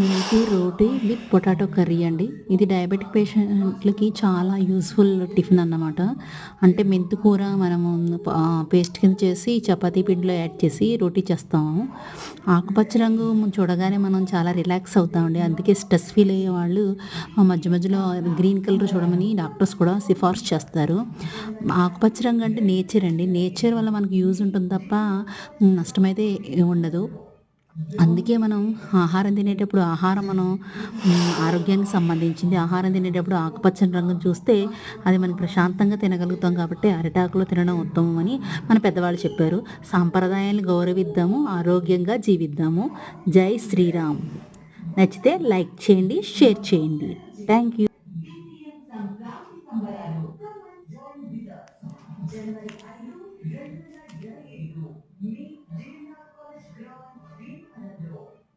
నేతి రోటీ with potato curry అండి. ఇది డయాబెటిక్ పేషెంట్లకి చాలా యూస్ఫుల్ టిఫిన్ అన్నమాట. అంటే మెంతికూర మనము పేస్ట్ కింద చేసి చపాతీ పిండిలో యాడ్ చేసి రోటీ చేస్తాము. ఆకుపచ్చ రంగు చూడగానే మనం చాలా రిలాక్స్ అవుతామండి. అందుకే స్ట్రెస్ ఫీల్ అయ్యే వాళ్ళు మధ్య మధ్యలో గ్రీన్ కలర్ చూడమని డాక్టర్స్ కూడా సిఫార్సు చేస్తారు. ఆకుపచ్చ రంగు అంటే నేచర్ అండి. నేచర్ వల్ల మనకు యూజ్ ఉంటుంది తప్ప నష్టమైతే ఉండదు. అందుకే మనం ఆహారం తినేటప్పుడు ఆహారం మనం ఆరోగ్యానికి సంబంధించింది ఆహారం తినేటప్పుడు ఆకుపచ్చని రంగు చూస్తే అది మనం ప్రశాంతంగా తినగలుగుతాం కాబట్టి అరిటాకులో తినడం ఉత్తమం అని మన పెద్దవాళ్ళు చెప్పారు. సాంప్రదాయాన్ని గౌరవిద్దాము ఆరోగ్యంగా జీవిద్దాము. జై శ్రీరామ్. నచ్చితే లైక్ చేయండి షేర్ చేయండి. Thank you.